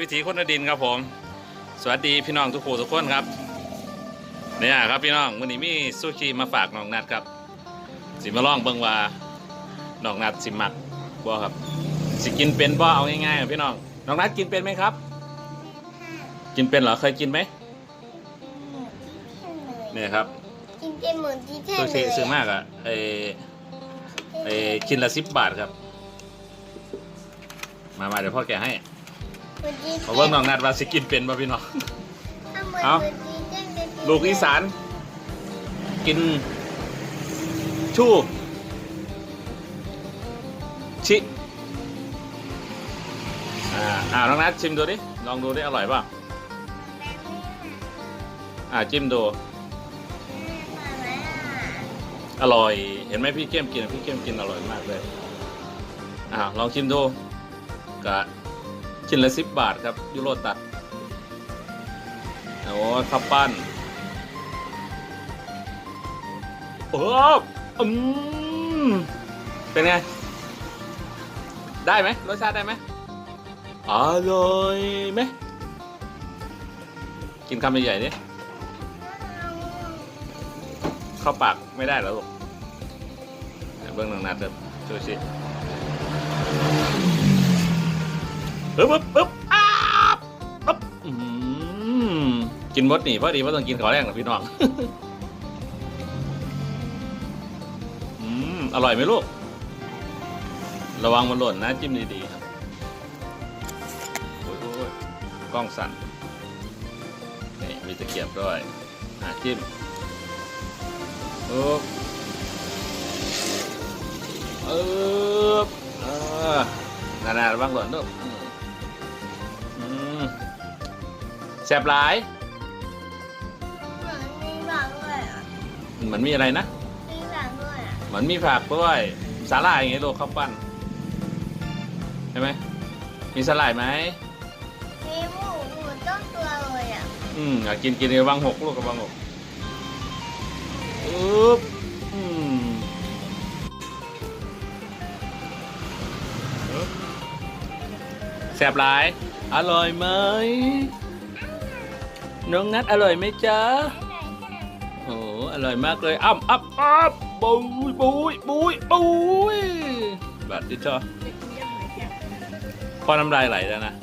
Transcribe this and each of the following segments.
วิถีคนดินครับผม สวัสดีพี่น้องทุกผู้ทุกคนครับเนี่ยครับพี่น้องวันนี้มีซูชิมาฝากน้องนัดครับ สิมาลองเบิ่งว่าน้องนัดสิมักบ่ครับ สิกินเป็นบ่เอาง่ายๆครับพี่น้องน้องนัดกินเป็นไหมครับ กินเป็นเหรอเคยกินไหมเนี่ยครับกินเป็นเหมือนที่แท้ซูเลชิยซื้อมากอะเอเอชิ้นละสิบบาทครับ มามาเดี๋ยวพ่อแกะให้ เหมือนที่เพราะว่าน้องนัดว่าสิกินเป็นป่ะพี่น้องถ้าเหมือนเอาเหมือนที่แท้เลยลูกอีสาน กิน ชู่ชิอ่าอ่าน้องนัดชิมดูดิ ลองดูดิอร่อยเปล่ะอ่าจิ้มดู อร่อย เห็นไหมพี่เก้มกิน พี่เก้มกินอร่อยมากเลย อ่าลองชิมดูกะ ชิ้นละสิบบาทครับ ยูโรตัดโอ้ข้าวปั้นโอ้อืมเป็นไง ได้ไหมรสชาติได้ไหมอร่อยไหมกินคำใหญ่ๆดิเข้าปากไม่ได้เหรอลูกเบื้องหนังนัดเดี๋ยวช่วยชิ ปึ๊บปึ๊บปึ๊บอ้าบปึ๊บอื้อหือกินมดนี่พอดีว่าต้องกินขอแรกนะพี่น้อง อืมอร่อยไหมลูก ระวังมันหล่นนะจิ้มดีๆครับโอ้ยโอ้ยกล้องสั่นนี่มีตะเกียบด้วยอะจิ้มโอ้เออเออนานาระวังหล่นด้วย แสบหลาย เหมือนมีผักด้วยอะเหมือนมีอะไรนะ มีผักด้วยอะเหมือนมีผักด้วยสาหร่ายอย่างเงี้ยลูกข้าวปั้นใช่ไหมมีสาหร่ายไหมมีหมูหมูต้มตัวเลยอะอืมอยากกินกินระวังหกลูกระวังหกอุ๊บอืมอึ๊บแสบหลาย อร่อยไหม น้องนัดอร่อยไหมจ๊ะโอ้อร่อยมากเลยอ้ำอ้ำอ้ำบุยบุยบุยบุยบัดดิชอพ่อน้ำลายไหลแล้วนะ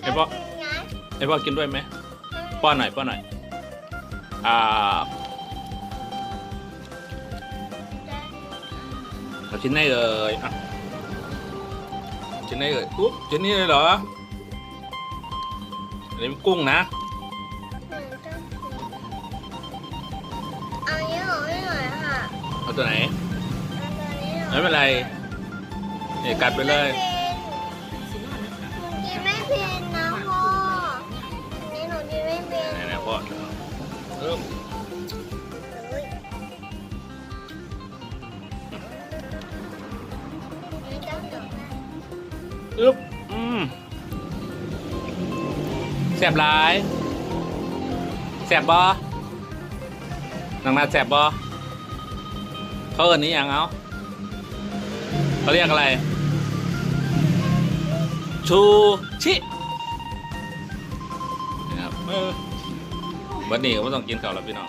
ไอ้พ่อไอ้พ่อกินด้วยไหมป้อนหน่อยป้อนหน่อยอ่าเอาชิ้นไหนเอ่ยอะชิ้นไหนเอ่ยอุ๊บชิ้นนี้เลยเหรอ อันนี้มันกุ้งนะเอาเนี้ยออกให้หน่อยค่ะเอาตัวไหนเอาตัวนี้ออกไม่เป็นไรนี่กัดไปเลย กินไม่เป็นนะพ่ออันนี้หนูกินไม่เป็นไหนๆพ่อเอิ่มอุ๊ยนี่จะจบแล้วอึ๊บอืม แสบหลายแสบบอหนังนาแสบบอเขาเอินนี้ยังเอาเขาเรียกอะไร ชูชินะครับเออวันนี้ก็ไม่ต้องกินข้าวแล้วพี่น้อง